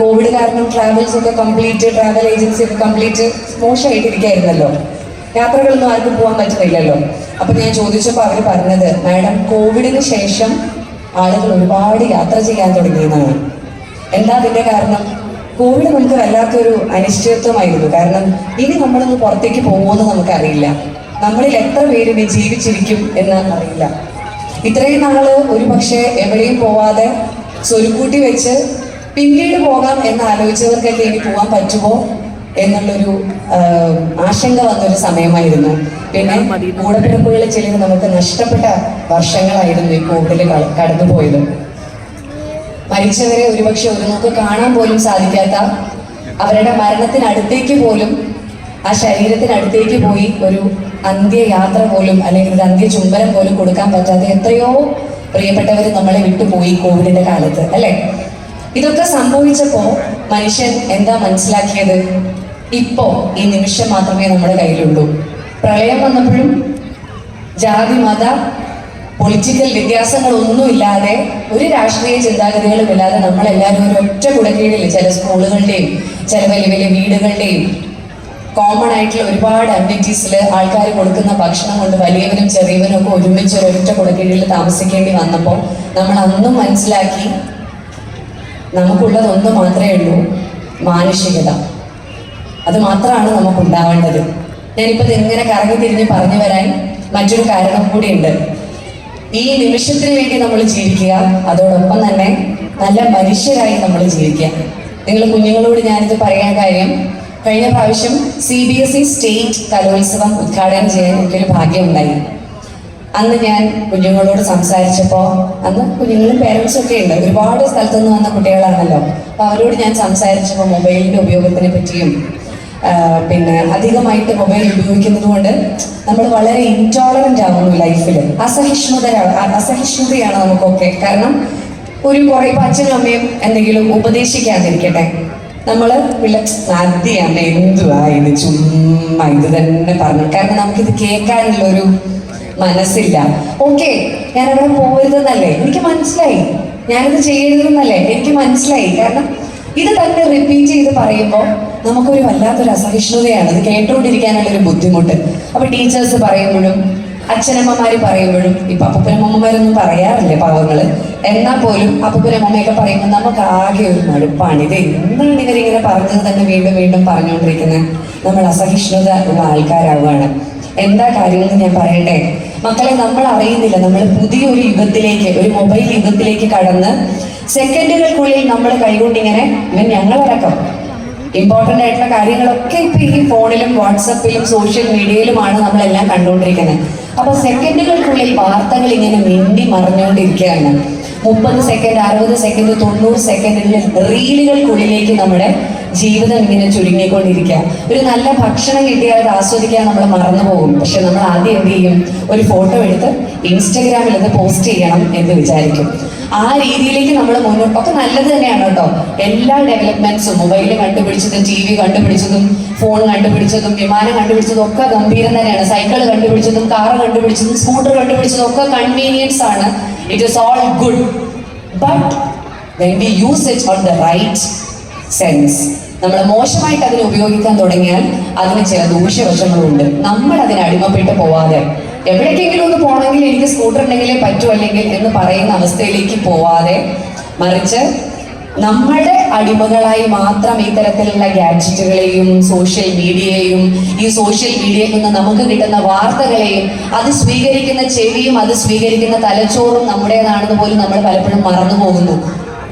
Covid കാരണം travels ഒക്കെ complete travel agency ഒക്കെ കംപ്ലീറ്റ് മോശമായിട്ടിരിക്കായിരുന്നല്ലോ യാത്രകളൊന്നും ആർക്കും പോകാൻ പറ്റുന്നില്ലല്ലോ. അപ്പൊ ഞാൻ ചോദിച്ചപ്പോൾ അവർ പറഞ്ഞത് മാഡം കോവിഡിന് ശേഷം ആളുകൾ ഒരുപാട് യാത്ര ചെയ്യാൻ തുടങ്ങിയതാണ് എന്താ അതിന്റെ കാരണം? കോവിഡ് നമുക്ക് വല്ലാത്തൊരു അനിശ്ചിതത്വമായിരുന്നു. കാരണം ഇനി നമ്മളൊന്ന് പുറത്തേക്ക് പോകുമെന്ന് നമുക്കറിയില്ല. നമ്മളിൽ എത്ര പേര് ഇനി ജീവിച്ചിരിക്കും എന്ന് അറിയില്ല. ഇത്രയും നാൾ ഒരു പക്ഷേ എവിടെയും പോവാതെ സ്വരുക്കൂട്ടി വെച്ച് പിന്നീട് പോകാം എന്ന് ആലോചിച്ചവർക്കൊക്കെ ഇനി പോകാൻ പറ്റുമോ എന്നുള്ളൊരു ആശങ്ക വന്നൊരു സമയമായിരുന്നു. പിന്നെ കൂടപ്പിറപ്പുകളിൽ ചിലർ നമുക്ക് നഷ്ടപ്പെട്ട വർഷങ്ങളായിരുന്നു ഈ കോവിഡിൽ കടന്നുപോയത് മരിച്ചവരെ ഒരുപക്ഷെ ഒരു നമുക്ക് കാണാൻ പോലും സാധിക്കാത്ത അവരുടെ മരണത്തിനടുത്തേക്ക് പോലും ആ ശരീരത്തിനടുത്തേക്ക് പോയി ഒരു അന്ത്യയാത്ര പോലും അല്ലെങ്കിൽ ഒരു അന്ത്യ ചുംബനം പോലും കൊടുക്കാൻ പറ്റാതെ എത്രയോ പ്രിയപ്പെട്ടവർ നമ്മളെ വിട്ടുപോയി കോവിഡിന്റെ കാലത്ത് അല്ലെ? ഇതൊക്കെ സംഭവിച്ചപ്പോ മനുഷ്യൻ എന്താ മനസ്സിലാക്കിയത്? ഇപ്പോ ഈ നിമിഷം മാത്രമേ നമ്മുടെ കയ്യിലുള്ളൂ. പ്രളയം വന്നപ്പോഴും ജാതി മത പൊളിറ്റിക്കൽ വ്യത്യാസങ്ങളൊന്നുമില്ലാതെ ഒരു രാഷ്ട്രീയ ചിന്താഗതികളും ഇല്ലാതെ നമ്മളെല്ലാവരും ഒരു ഒറ്റ കുടക്കീഴിൽ ചില സ്കൂളുകളുടെയും ചില വലിയ വലിയ വീടുകളുടെയും കോമൺ ആയിട്ടുള്ള ഒരുപാട് അമ്യൂണിറ്റീസിൽ ആൾക്കാർ കൊടുക്കുന്ന ഭക്ഷണം കൊണ്ട് വലിയവനും ചെറിയവനും ഒക്കെ ഒരുമിച്ച് ഒരൊറ്റ കുടക്കീഴിൽ താമസിക്കേണ്ടി വന്നപ്പോൾ നമ്മൾ അന്നും മനസ്സിലാക്കി നമുക്കുള്ളത് ഒന്ന് മാത്രമേ ഉള്ളൂ മാനുഷികത. അത് മാത്രമാണ് നമുക്ക് ഉണ്ടാവേണ്ടത് ഞാനിപ്പോൾ ഇങ്ങനെ കറങ്ങി തിരിഞ്ഞ് പറഞ്ഞു വരാൻ മറ്റൊരു കാരണം കൂടിയുണ്ട്. ഈ നിമിഷത്തിന് വേണ്ടി നമ്മൾ ജീവിക്കുക അതോടൊപ്പം തന്നെ നല്ല മനുഷ്യരായി നമ്മൾ ജീവിക്കുക. നിങ്ങൾ കുഞ്ഞുങ്ങളോട് ഞാനിത് പറയാൻ കാര്യം കഴിഞ്ഞ പ്രാവശ്യം C B S E state Kalolsavam ഉദ്ഘാടനം ചെയ്യാൻ എനിക്കൊരു ഭാഗ്യം ഉണ്ടായി അന്ന് ഞാൻ കുഞ്ഞുങ്ങളോട് സംസാരിച്ചപ്പോൾ അന്ന് കുഞ്ഞുങ്ങളും പേരൻസും ഒക്കെ ഉണ്ട്. ഒരുപാട് സ്ഥലത്തു നിന്ന് വന്ന കുട്ടികളാണല്ലോ. അപ്പോൾ അവരോട് ഞാൻ സംസാരിച്ചപ്പോൾ മൊബൈലിന്റെ ഉപയോഗത്തിനെ പറ്റിയും പിന്നെ അധികമായിട്ട് മൊബൈൽ ഉപയോഗിക്കുന്നത് കൊണ്ട് നമ്മൾ വളരെ ഇൻടോളറന്റ് ആവുന്നു ലൈഫിൽ അസഹിഷ്ണുത അസഹിഷ്ണുതയാണ് നമുക്കൊക്കെ. കാരണം ഒരു കുറേ അച്ഛനും അമ്മയും എന്തെങ്കിലും ഉപദേശിക്കാതിരിക്കട്ടെ. നമ്മൾ പിള്ള എന്തുവാ ഇത്? ചുമ്മാ ഇത് തന്നെ പറഞ്ഞു. കാരണം നമുക്കിത് കേൾക്കാനുള്ള ഒരു മനസ്സില്ല. ഓക്കെ ഞാൻ അവിടെ പോകരുതെന്നല്ലേ എനിക്ക് മനസ്സിലായി. ഞാനിത് ചെയ്യരുതെന്നല്ലേ? എനിക്ക് മനസ്സിലായി. കാരണം ഇത് തന്നെ റിപ്പീറ്റ് ചെയ്ത് പറയുമ്പോൾ നമുക്കൊരു വല്ലാത്തൊരു അസഹിഷ്ണുതയാണ്. ഇത് കേട്ടുകൊണ്ടിരിക്കാനുള്ള ഒരു ബുദ്ധിമുട്ട്. അപ്പൊ ടീച്ചേഴ്സ് പറയുമ്പോഴും അച്ഛനമ്മമാര് പറയുമ്പോഴും ഇപ്പൊ അപ്പൂപ്പനമ്മമാരൊന്നും പറയാറില്ല പാവങ്ങൾ? എന്നാൽ പോലും അപ്പൂപ്പനമ്മയൊക്കെ പറയുമ്പോൾ നമുക്ക് ആകെ ഒരു മടുപ്പാണ്. ഇത് എന്താണ് ഇവരിങ്ങനെ പറഞ്ഞത് തന്നെ വീണ്ടും വീണ്ടും പറഞ്ഞുകൊണ്ടിരിക്കുന്നത് നമ്മൾ അസഹിഷ്ണുത ഉള്ള ആൾക്കാരാവുകയാണ്. എന്താ കാര്യങ്ങൾ ഞാൻ പറയട്ടെ? മക്കളെ നമ്മൾ അറിയുന്നില്ല. നമ്മൾ പുതിയൊരു യുഗത്തിലേക്ക് ഒരു മൊബൈൽ യുഗത്തിലേക്ക് കടന്ന് സെക്കൻഡുകൾക്കുള്ളിൽ നമ്മൾ കൈകൊണ്ടിങ്ങനെ ഇവൻ ഞങ്ങളടക്കം. ഇമ്പോർട്ടന്റ് ആയിട്ടുള്ള കാര്യങ്ങളൊക്കെ ഇപ്പൊ ഈ ഫോണിലും വാട്സപ്പിലും സോഷ്യൽ മീഡിയയിലുമാണ് നമ്മളെല്ലാം കണ്ടുകൊണ്ടിരിക്കുന്നത്. അപ്പൊ സെക്കൻഡുകൾക്കുള്ളിൽ വാർത്തകൾ ഇങ്ങനെ മിണ്ടി മറിഞ്ഞുകൊണ്ടിരിക്കുകയാണ്. മുപ്പത് സെക്കൻഡ് അറുപത് സെക്കൻഡ് തൊണ്ണൂറ് സെക്കൻഡിൽ റീലുകൾക്കുള്ളിലേക്ക് നമ്മുടെ ജീവിതം ഇങ്ങനെ ചുരുങ്ങിക്കൊണ്ടിരിക്കുക. ഒരു നല്ല ഭക്ഷണം കിട്ടിയാൽ അത് ആസ്വദിക്കാൻ നമ്മൾ മറന്നു പോകും. പക്ഷെ നമ്മൾ ആദ്യം എന്ത് ചെയ്യും? ഒരു ഫോട്ടോ എടുത്ത് ഇൻസ്റ്റഗ്രാമിൽ അത് പോസ്റ്റ് ചെയ്യണം എന്ന് വിചാരിക്കും. ആ രീതിയിലേക്ക് നമ്മൾ മുന്നോട്ട് ഒക്കെ നല്ലത് തന്നെയാണ് കേട്ടോ. എല്ലാ ഡെവലപ്മെന്റ്സും മൊബൈൽ കണ്ടുപിടിച്ചതും ടി വി കണ്ടുപിടിച്ചതും ഫോൺ കണ്ടുപിടിച്ചതും വിമാനം കണ്ടുപിടിച്ചതും ഒക്കെ ഗംഭീരം തന്നെയാണ്. സൈക്കിൾ കണ്ടുപിടിച്ചതും കാർ കണ്ടുപിടിച്ചതും സ്കൂട്ടർ കണ്ടുപിടിച്ചതും ഒക്കെ കൺവീനിയൻസ് ആണ്. It is all good but when we use it on the right sense നമ്മൾ മോശമായിട്ട് അതിനെ ഉപയോഗിക്കാൻ തുടങ്ങിയാൽ അതിന് ചില ദൂഷ്യവശങ്ങളുണ്ട്. നമ്മൾ അതിന് അടിമപ്പെട്ട് പോവാതെ എവിടേക്കെങ്കിലും ഒന്ന് പോകണമെങ്കിൽ എനിക്ക് സ്കൂട്ടർ ഉണ്ടെങ്കിലേ പറ്റൂ അല്ലെങ്കിൽ എന്ന് പറയുന്ന അവസ്ഥയിലേക്ക് പോവാതെ മറിച്ച് നമ്മുടെ അടിമകളായി മാത്രം ഇത്തരത്തിലുള്ള ഗാഡ്ജറ്റുകളെയും സോഷ്യൽ മീഡിയയെയും ഈ സോഷ്യൽ മീഡിയയിൽ നിന്ന് നമുക്ക് കിട്ടുന്ന വാർത്തകളെയും അത് സ്വീകരിക്കുന്ന ചെവിയും അത് സ്വീകരിക്കുന്ന തലച്ചോറും നമ്മുടേതാണെന്ന് പോലും നമ്മൾ പലപ്പോഴും മറന്നു പോകുന്നു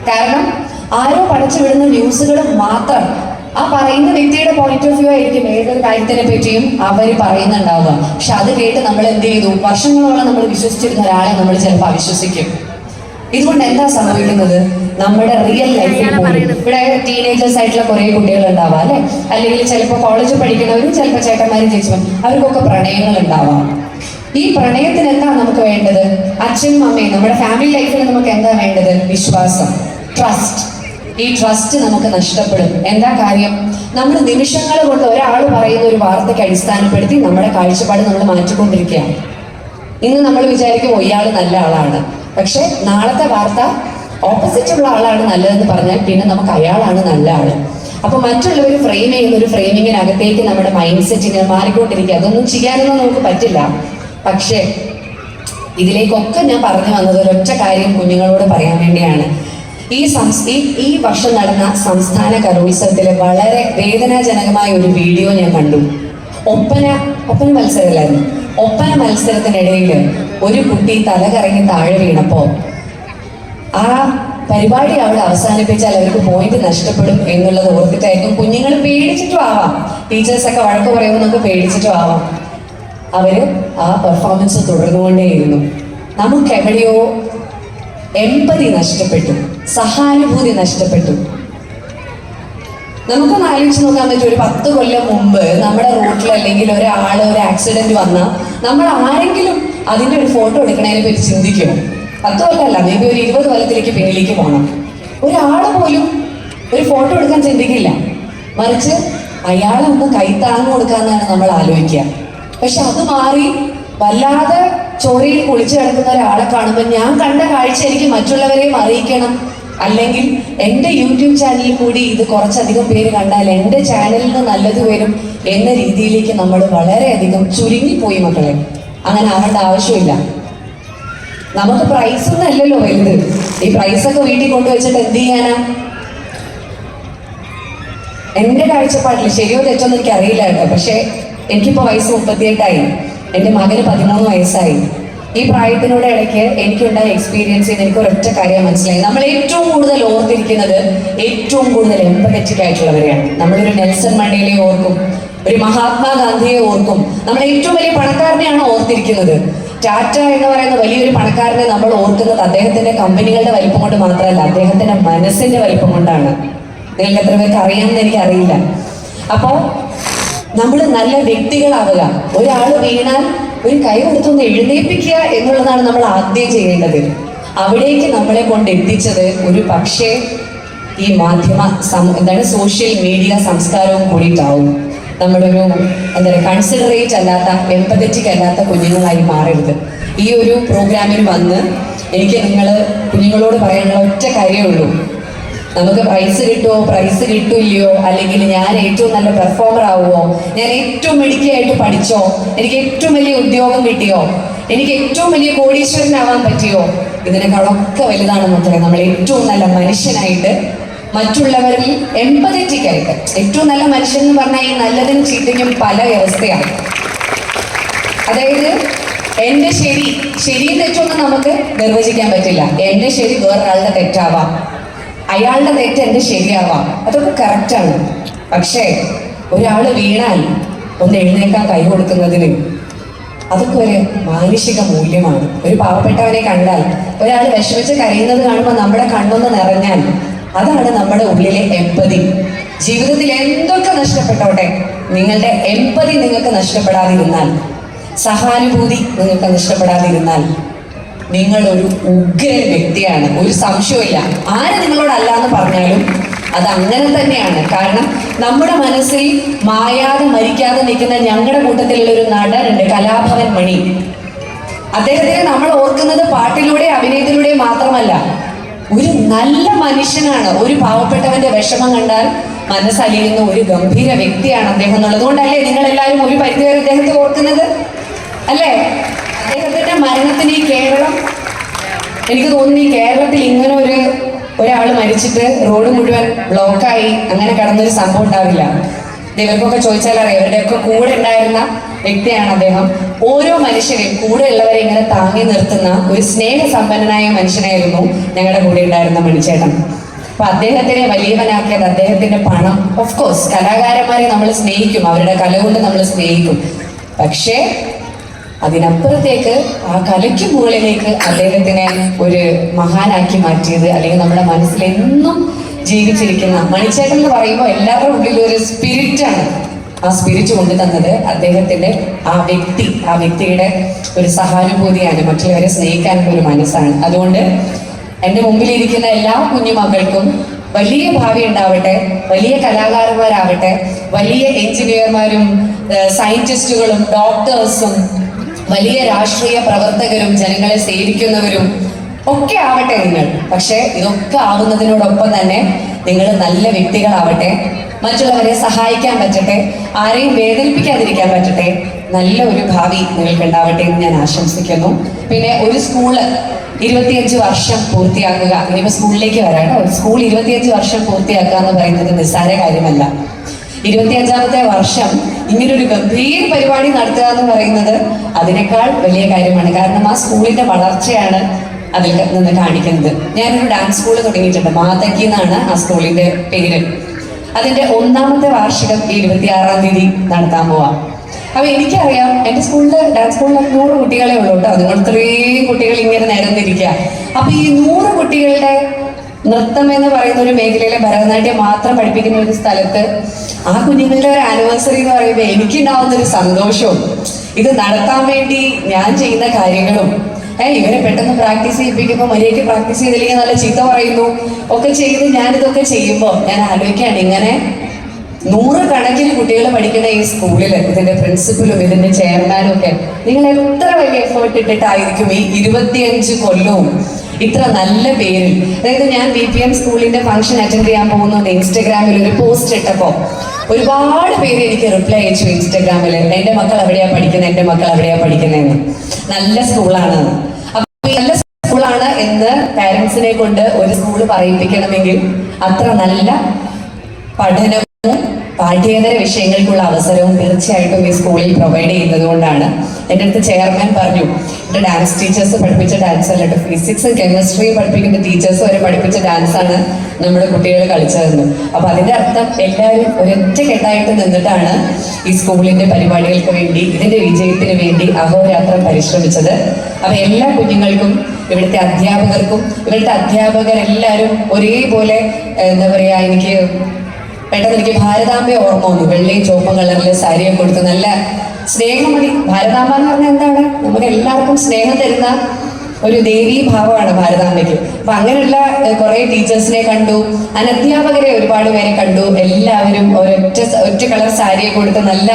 കാരണം ആരോ പഠിച്ചു വിടുന്ന ന്യൂസുകൾ മാത്രം ആ പറയുന്ന വ്യക്തിയുടെ പോയിന്റ് ഓഫ് വ്യൂ ആയിരിക്കും ഏതൊരു കാര്യത്തിനെ പറ്റിയും അവർ പറയുന്നുണ്ടാവുക. പക്ഷെ അത് കേട്ട് നമ്മൾ എന്ത് ചെയ്തു? വർഷങ്ങളോളം നമ്മൾ വിശ്വസിച്ചിരുന്ന ഒരാളെ നമ്മൾ ചിലപ്പോൾ അവിശ്വസിക്കും. ഇതുകൊണ്ട് എന്താ സംഭവിക്കുന്നത്? നമ്മുടെ റിയൽ ലൈഫിൽ ഇവിടെ ടീനേജേഴ്സ് ആയിട്ടുള്ള കുറെ കുട്ടികൾ ഉണ്ടാവാം അല്ലെ? അല്ലെങ്കിൽ ചിലപ്പോൾ കോളേജിൽ പഠിക്കുന്നവരും ചിലപ്പോൾ ചേട്ടന്മാരും ചേച്ചിമാരും അവർക്കൊക്കെ പ്രണയങ്ങൾ ഉണ്ടാവാം. ഈ പ്രണയത്തിന് എന്താ നമുക്ക് വേണ്ടത്? അച്ഛനും അമ്മയും നമ്മുടെ ഫാമിലി ലൈഫിൽ നമുക്ക് എന്താ വേണ്ടത്? വിശ്വാസം ട്രസ്റ്റ് ഈ ട്രസ്റ്റ് നമുക്ക് നഷ്ടപ്പെടും. എന്താ കാര്യം? നമ്മൾ നിമിഷങ്ങൾ കൊണ്ട് ഒരാൾ പറയുന്ന ഒരു വാർത്തയ്ക്ക് അടിസ്ഥാനപ്പെടുത്തി നമ്മുടെ കാഴ്ചപ്പാട് നമ്മൾ മാറ്റിക്കൊണ്ടിരിക്കുകയാണ്. ഇന്ന് നമ്മൾ വിചാരിക്കും "ഓ, ഇയാൾ നല്ല ആളാണ്. പക്ഷെ നാളത്തെ വാർത്ത ഓപ്പോസിറ്റ് ഉള്ള ആളാണ് നല്ലതെന്ന് പറഞ്ഞാൽ പിന്നെ നമുക്ക് അയാളാണ് നല്ല ആൾ അപ്പൊ മറ്റുള്ളവർ ഫ്രെയിം ചെയ്യുന്ന ഒരു ഫ്രെയിമിങ്ങിനകത്തേക്ക് നമ്മുടെ മൈൻഡ് സെറ്റ് ഇങ്ങനെ മാറിക്കൊണ്ടിരിക്കുക. അതൊന്നും ചെയ്യാനൊന്നും നമുക്ക് പറ്റില്ല. പക്ഷേ ഇതിലേക്കൊക്കെ ഞാൻ പറഞ്ഞു വന്നത് ഒരൊറ്റ കാര്യം കുഞ്ഞുങ്ങളോട് പറയാൻ വേണ്ടിയാണ്. ഈ സംസ് ഈ വർഷം നടന്ന സംസ്ഥാന കലോത്സവത്തിലെ വളരെ വേദനാജനകമായ ഒരു വീഡിയോ ഞാൻ കണ്ടു. ഒപ്പന ഒപ്പന മത്സരമല്ലായിരുന്നു ഒപ്പന മത്സരത്തിനിടയിൽ ഒരു കുട്ടി തലകറങ്ങി താഴെ വീണപ്പോ ആ പരിപാടി അവിടെ അവസാനിപ്പിച്ചാൽ അവർക്ക് പോയിന്റ് നഷ്ടപ്പെടും എന്നുള്ളത് ഓർത്തിട്ടായിരിക്കും കുഞ്ഞുങ്ങൾ പേടിച്ചിട്ടും ആവാം. ടീച്ചേഴ്സൊക്കെ വഴക്ക് പറയുമെന്നൊക്കെ പേടിച്ചിട്ടും ആവാം. അവർ ആ പെർഫോമൻസ് തുടർന്നുകൊണ്ടേയിരുന്നു. നമുക്ക് എവിടെയോ എമ്പതി നഷ്ടപ്പെട്ടു. സഹാനുഭൂതി നഷ്ടപ്പെട്ടു. നമുക്ക് ആലോചിച്ച് നോക്കാൻ പറ്റും ഒരു പത്ത് കൊല്ലം മുമ്പ് നമ്മുടെ റോട്ടിൽ അല്ലെങ്കിൽ ഒരാൾ ഒരു ആക്സിഡന്റ് വന്നാൽ നമ്മൾ ആരെങ്കിലും അതിന്റെ ഒരു ഫോട്ടോ എടുക്കണതിനെ പറ്റി ചിന്തിക്കുമോ പത്ത് കൊല്ലമല്ല മേ ഒരു ഇരുപത് കൊല്ലത്തിലേക്ക് പിന്നിലേക്ക് പോകണം ഒരാൾ പോലും ഒരു ഫോട്ടോ എടുക്കാൻ ചിന്തിക്കില്ല. മറിച്ച് അയാളെ ഒന്ന് കൈത്താങ്ങ് കൊടുക്കാന്നാണ് നമ്മൾ ആലോചിക്കുക. പക്ഷെ അത് മാറി വല്ലാതെ ചോരയിൽ കുളിച്ചു കിടക്കുന്ന ഒരാളെ കാണുമ്പോൾ ഞാൻ കണ്ട കാഴ്ച എനിക്ക് മറ്റുള്ളവരെയും അറിയിക്കണം. അല്ലെങ്കിൽ എന്റെ യൂട്യൂബ് ചാനലിൽ കൂടി ഇത് കുറച്ചധികം പേര് കണ്ടാൽ എന്റെ നിന്ന് നല്ലത് വരും എന്ന രീതിയിലേക്ക് നമ്മൾ വളരെയധികം ചുരുങ്ങിപ്പോയി മക്കളെ. അങ്ങനെ ആവേണ്ട ആവശ്യമില്ല. നമുക്ക് പ്രൈസ് ഒന്നല്ലല്ലോ വലുത്. ഈ പ്രൈസ് ഒക്കെ വീട്ടിൽ കൊണ്ടുവച്ചിട്ട് എന്ത് ചെയ്യാനാ? എന്റെ കാഴ്ചപ്പാടിൽ ശരിയോ തെറ്റോ എന്ന് എനിക്ക് അറിയില്ല കേട്ടോ. പക്ഷെ എനിക്കിപ്പോ വയസ്സ് മുപ്പത്തിയെട്ടായി. എന്റെ മകന് പതിമൂന്ന് വയസ്സായി. ഈ പ്രായത്തിനോട് ഇടയ്ക്ക് എനിക്കുണ്ടായ എക്സ്പീരിയൻസ് ചെയ്ത് എനിക്ക് ഒരൊറ്റ കാര്യം മനസ്സിലായി. നമ്മൾ ഏറ്റവും കൂടുതൽ ഓർത്തിരിക്കുന്നത് ഏറ്റവും കൂടുതൽ എമ്പത്തറ്റിക് ആയിട്ടുള്ളവരെയാണ്. നമ്മളൊരു നെൽസൺ മണ്ടേലെ ഓർക്കും ഒരു മഹാത്മാഗാന്ധിയെ ഓർക്കും. നമ്മൾ ഏറ്റവും വലിയ പണക്കാരനെയാണ് ഓർത്തിരിക്കുന്നത്. ടാറ്റ എന്ന് പറയുന്ന വലിയൊരു പണക്കാരനെ നമ്മൾ ഓർക്കുന്നത് അദ്ദേഹത്തിന്റെ കമ്പനികളുടെ വലിപ്പം കൊണ്ട് മാത്രമല്ല അദ്ദേഹത്തിന്റെ മനസ്സിന്റെ വലിപ്പം കൊണ്ടാണ്. നിങ്ങൾക്ക് എത്ര പേർക്ക് അറിയാമെന്ന് എനിക്കറിയില്ല. അപ്പോൾ അപ്പോ നമ്മൾ നല്ല വ്യക്തികളാവുക. ഒരാൾ വീണാൽ ഒരു കൈ കൊടുത്തൊന്ന് എഴുന്നേൽപ്പിക്കുക എന്നുള്ളതാണ് നമ്മൾ ആദ്യം ചെയ്യേണ്ടത്. അവിടേക്ക് നമ്മളെ കൊണ്ട് എത്തിച്ചത് ഒരു പക്ഷേ ഈ മാധ്യമ എന്താണ് സോഷ്യൽ മീഡിയ സംസ്കാരവും കൂടിയിട്ടാവും. നമ്മളൊരു എന്താ പറയുക കൺസിഡറേറ്റ് അല്ലാത്ത എംപതറ്റിക് അല്ലാത്ത കുഞ്ഞുങ്ങളായി മാറരുത്. ഈ ഒരു പ്രോഗ്രാമിൽ വന്ന് എനിക്ക് നിങ്ങൾ കുഞ്ഞുങ്ങളോട് പറയാനുള്ള ഒറ്റ കാര്യമേ ഉള്ളൂ. നമുക്ക് പ്രൈസ് കിട്ടുമോ പ്രൈസ് കിട്ടില്ലയോ? അല്ലെങ്കിൽ ഞാൻ ഏറ്റവും നല്ല പെർഫോമർ ആവുമോ ഞാൻ ഏറ്റവും മിടുക്കിയായിട്ട് പഠിച്ചോ? എനിക്ക് ഏറ്റവും വലിയ ഉദ്യോഗം കിട്ടിയോ? എനിക്ക് ഏറ്റവും വലിയ കോടീശ്വരനാവാൻ പറ്റിയോ? ഇതിനേക്കാളൊക്കെ വലുതാണ് മാത്രമേ നമ്മൾ ഏറ്റവും നല്ല മനുഷ്യനായിട്ട് മറ്റുള്ളവരിൽ എംപതറ്റിക് ആയിട്ട്. ഏറ്റവും നല്ല മനുഷ്യൻ എന്ന് പറഞ്ഞാൽ ഈ നല്ലതിനും ചീത്തയ്ക്കും പല വ്യവസ്ഥയാണ്. അതായത് എന്റെ ശരി ശരിയും തെറ്റൊന്നും നമുക്ക് നിർവചിക്കാൻ പറ്റില്ല. എന്റെ ശരി വേറൊരാളുടെ തെറ്റാവാം. അയാളുടെ തെറ്റ് എന്റെ ശരിയാവാം. അതൊക്കെ കറക്റ്റാണ് പക്ഷേ ഒരാൾ വീണാൽ ഒന്ന് എഴുന്നേക്കാൻ കൈ കൊടുക്കുന്നതിന് അതൊക്കെ ഒരു മാനുഷിക മൂല്യമാണ്. ഒരു പാവപ്പെട്ടവനെ കണ്ടാൽ ഒരാൾ വിഷമിച്ച് കരയുന്നത് കാണുമ്പോൾ നമ്മുടെ കണ്ണൊന്ന് നിറഞ്ഞാൽ അതാണ് നമ്മുടെ ഉള്ളിലെ എമ്പതി ജീവിതത്തിൽ എന്തൊക്കെ നഷ്ടപ്പെട്ടോട്ടെ നിങ്ങളുടെ എമ്പതി നിങ്ങൾക്ക് നഷ്ടപ്പെടാതിരുന്നാൽ സഹാനുഭൂതി നിങ്ങൾക്ക് നഷ്ടപ്പെടാതിരുന്നാൽ നിങ്ങൾ ഒരു ഉഗ്ര വ്യക്തിയാണ്. ഒരു സംശയമില്ല ആര് നിങ്ങളോടല്ല എന്ന് പറഞ്ഞാലും അത് അങ്ങനെ തന്നെയാണ്. കാരണം നമ്മുടെ മനസ്സിൽ മായാതെ മരിക്കാതെ നിൽക്കുന്ന ഞങ്ങളുടെ കൂട്ടത്തിലുള്ള ഒരു നടനുണ്ട് കലാഭവൻ മണി. അദ്ദേഹത്തിനെ നമ്മൾ ഓർക്കുന്നത് പാട്ടിലൂടെ അഭിനയത്തിലൂടെ മാത്രമല്ല. ഒരു നല്ല മനുഷ്യനാണ്. ഒരു പാവപ്പെട്ടവന്റെ വിഷമം കണ്ടാൽ മനസ്സലിയുന്ന ഒരു ഗംഭീര വ്യക്തിയാണ് അദ്ദേഹം എന്നുള്ളത് കൊണ്ടല്ലേ നിങ്ങൾ എല്ലാവരും ഒരു പരിധിവരെ അദ്ദേഹത്തെ ഓർക്കുന്നത്? അല്ലേ? അദ്ദേഹത്തിന്റെ മരണത്തിന് ഈ കേരളം എനിക്ക് തോന്നുന്നു ഈ കേരളത്തിൽ ഇങ്ങനെ ഒരു ഒരാൾ മരിച്ചിട്ട് റോഡ് മുഴുവൻ ബ്ലോക്കായി അങ്ങനെ കടന്നൊരു സംഭവം ഉണ്ടാവില്ല. ഇവർക്കൊക്കെ ചോദിച്ചാൽ അറിയാം ഇവരുടെയൊക്കെ കൂടെ ഉണ്ടായിരുന്ന വ്യക്തിയാണ് അദ്ദേഹം. ഓരോ മനുഷ്യരെയും കൂടെ ഉള്ളവരെ ഇങ്ങനെ താങ്ങി നിർത്തുന്ന ഒരു സ്നേഹസമ്പന്നനായ മനുഷ്യനായിരുന്നു ഞങ്ങളുടെ കൂടെ ഉണ്ടായിരുന്ന മണിച്ചേട്ടൻ. അപ്പൊ അദ്ദേഹത്തിനെ വലിയവനാക്കിയത് അദ്ദേഹത്തിന്റെ പണം. ഓഫ് കോഴ്സ് കലാകാരന്മാരെ നമ്മൾ സ്നേഹിക്കും അവരുടെ കല കൊണ്ട് നമ്മൾ സ്നേഹിക്കും. പക്ഷേ അതിനപ്പുറത്തേക്ക് ആ കലയ്ക്ക് മുകളിലേക്ക് അദ്ദേഹത്തിനെ ഒരു മഹാനാക്കി മാറ്റിയത് അല്ലെങ്കിൽ നമ്മുടെ മനസ്സിൽ എന്നും ജീവിച്ചിരിക്കുന്ന മണിച്ചേട്ടൻ എന്ന് പറയുമ്പോൾ എല്ലാവരുടെ ഉള്ളിൽ ഒരു സ്പിരിറ്റാണ് ആ സ്പിരിറ്റ് കൊണ്ടു തന്നത്. അദ്ദേഹത്തിന്റെ ആ വ്യക്തി ആ വ്യക്തിയുടെ ഒരു സഹാനുഭൂതിയാണ് മറ്റുള്ളവരെ സ്നേഹിക്കാനുള്ള ഒരു മനസ്സാണ്. അതുകൊണ്ട് എന്റെ മുമ്പിലിരിക്കുന്ന എല്ലാ കുഞ്ഞുമക്കൾക്കും വലിയ ഭാവി ഉണ്ടാവട്ടെ വലിയ കലാകാരന്മാരാവട്ടെ വലിയ എഞ്ചിനീയർമാരും സയന്റിസ്റ്റുകളും ഡോക്ടേഴ്സും വലിയ രാഷ്ട്രീയ പ്രവർത്തകരും ജനങ്ങളെ സേവിക്കുന്നവരും ഒക്കെ ആവട്ടെ നിങ്ങൾ. പക്ഷേ ഇതൊക്കെ ആവുന്നതിനോടൊപ്പം തന്നെ നിങ്ങൾ നല്ല വ്യക്തികളാവട്ടെ മറ്റുള്ളവരെ സഹായിക്കാൻ പറ്റട്ടെ ആരെയും വേദനിപ്പിക്കാതിരിക്കാൻ പറ്റട്ടെ നല്ല ഒരു ഭാവി നിങ്ങൾക്ക് ഉണ്ടാവട്ടെ എന്ന് ഞാൻ ആശംസിക്കുന്നു. പിന്നെ ഒരു സ്കൂൾ ഇരുപത്തിയഞ്ച് വർഷം പൂർത്തിയാക്കുക. ഇനിയിപ്പോൾ സ്കൂളിലേക്ക് വരാം സ്കൂൾ ഇരുപത്തിയഞ്ച് വർഷം പൂർത്തിയാക്കുക എന്ന് പറയുന്നത് നിസ്സാര കാര്യമല്ല. ഇരുപത്തിയഞ്ചാമത്തെ വർഷം ഇങ്ങനൊരു ഗംഭീര പരിപാടി നടത്തുക എന്ന് പറയുന്നത് അതിനേക്കാൾ വലിയ കാര്യമാണ്. കാരണം ആ സ്കൂളിന്റെ വളർച്ചയാണ് അതിൽ നിന്ന് കാണിക്കുന്നത്. ഞാനൊരു ഡാൻസ് സ്കൂൾ തുടങ്ങിയിട്ടുണ്ട്. മാതക്കി എന്നാണ് ആ സ്കൂളിന്റെ പേര്. അതിന്റെ ഒന്നാമത്തെ വാർഷികം ഇരുപത്തിയാറാം തീയതി നടത്താൻ പോവാം. അപ്പൊ എനിക്കറിയാം എന്റെ സ്കൂളിൽ ഡാൻസ് സ്കൂളിൽ നൂറ് കുട്ടികളെ ഉള്ളൂ കേട്ടോ. നിങ്ങൾ ഇത്രയും കുട്ടികൾ ഇങ്ങനെ നേരം തിരിക്കുക അപ്പൊ ഈ നൂറ് കുട്ടികളുടെ നൃത്തം എന്ന് പറയുന്ന ഒരു മേഖലയിലെ ഭരതനാട്യം മാത്രം പഠിപ്പിക്കുന്ന ഒരു സ്ഥലത്ത് ആ കുഞ്ഞുങ്ങളുടെ ഒരു ആനിവേഴ്സറി എന്ന് പറയുമ്പോൾ എനിക്കുണ്ടാവുന്ന ഒരു സന്തോഷവും. ഇത് നടത്താൻ വേണ്ടി ഞാൻ ചെയ്യുന്ന കാര്യങ്ങളും. ഏഹ് ഇവരെ പെട്ടെന്ന് പ്രാക്ടീസ് ചെയ്യിപ്പിക്കുമ്പോൾ മര്യാദയ്ക്ക് പ്രാക്ടീസ് ചെയ്തില്ലെങ്കിൽ നല്ല ചീത്ത പറയുന്നു. ഒക്കെ ചെയ്ത് ഞാനിതൊക്കെ ചെയ്യുമ്പോൾ ഞാൻ ആലോചിക്കുകയാണ് ഇങ്ങനെ നൂറുകണക്കിന് കുട്ടികൾ പഠിക്കുന്ന ഈ സ്കൂളിൽ ഇതിന്റെ പ്രിൻസിപ്പലും ഇതിന്റെ ചെയർമാനും ഒക്കെ നിങ്ങൾ എത്ര വലിയ എഫേർട്ട് ഇട്ടിട്ടായിരിക്കും ഈ ഇരുപത്തിയഞ്ച് കൊല്ലവും ഇത്ര നല്ല പേര്. അതായത് ഞാൻ ബി പി എം സ്കൂളിന്റെ ഫംഗ്ഷൻ അറ്റൻഡ് ചെയ്യാൻ പോകുന്നു ഇൻസ്റ്റഗ്രാമിൽ ഒരു പോസ്റ്റ് ഇട്ടപ്പോൾ ഒരുപാട് പേര് എനിക്ക് റിപ്ലൈ അയച്ചു ഇൻസ്റ്റഗ്രാമിൽ എന്റെ മക്കൾ എവിടെയാ പഠിക്കുന്നത്? എന്റെ മക്കൾ എവിടെയാ പഠിക്കുന്നതെന്ന്? നല്ല സ്കൂളാണ് നല്ല സ്കൂളാണ് എന്ന് പാരന്റ്സിനെ കൊണ്ട് ഒരു സ്കൂൾ പറയിപ്പിക്കണമെങ്കിൽ അത്ര നല്ല പഠനവും പാഠ്യേതര വിഷയങ്ങൾക്കുള്ള അവസരവും തീർച്ചയായിട്ടും ഈ സ്കൂളിൽ പ്രൊവൈഡ് ചെയ്യുന്നത് കൊണ്ടാണ് എന്റെ അടുത്ത് ചെയർമാൻ പറഞ്ഞു എന്റെ ഡാൻസ് ടീച്ചേഴ്സ് പഠിപ്പിച്ച ഡാൻസ് അല്ല ഫിസിക്സ് കെമിസ്ട്രി പഠിപ്പിക്കുന്ന ടീച്ചേഴ്സ് വരെ പഠിപ്പിച്ച ഡാൻസാണ് നമ്മുടെ കുട്ടികൾ കളിച്ചതെന്ന്. അപ്പൊ അതിന്റെ അർത്ഥം എല്ലാവരും ഒരൊറ്റ കെട്ടായിട്ട് നിന്നിട്ടാണ് ഈ സ്കൂളിന്റെ പരിപാടികൾക്ക് വേണ്ടി ഇതിന്റെ വിജയത്തിന് വേണ്ടി അഹോരാത്രം പരിശ്രമിച്ചത്. അപ്പൊ എല്ലാ കുഞ്ഞുങ്ങൾക്കും ഇവിടുത്തെ അധ്യാപകർക്കും ഇവിടുത്തെ അധ്യാപകരെല്ലാവരും ഒരേപോലെ എന്താ പറയാ എനിക്ക് പെട്ടെന്ന് എനിക്ക് ഭാരതാമ്പ ഓർമ്മ വന്നു. വെള്ളയും ചുവപ്പും കളറിൽ സാരിയൊക്കെ കൊടുത്ത് നല്ല സ്നേഹം മതി. ഭാരതാംബ എന്ന് പറഞ്ഞാൽ എന്താണ് നമുക്ക് എല്ലാവർക്കും സ്നേഹം തരുന്ന ഒരു ദേവീ ഭാവമാണ് ഭാരതാംബയ്ക്ക്. അപ്പൊ അങ്ങനെയുള്ള കുറെ ടീച്ചേഴ്സിനെ കണ്ടു. അനധ്യാപകരെ ഒരുപാട് പേരെ കണ്ടു. എല്ലാവരും ഒരൊറ്റ ഒറ്റ കളർ സാരിയെ കൊടുത്ത് നല്ല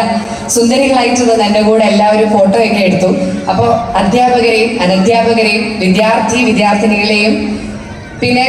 സുന്ദരികളായിട്ട് എന്റെ കൂടെ എല്ലാവരും ഫോട്ടോ ഒക്കെ എടുത്തു. അപ്പോൾ അധ്യാപകരെയും അനധ്യാപകരെയും വിദ്യാർത്ഥി വിദ്യാർത്ഥിനികളെയും പിന്നെ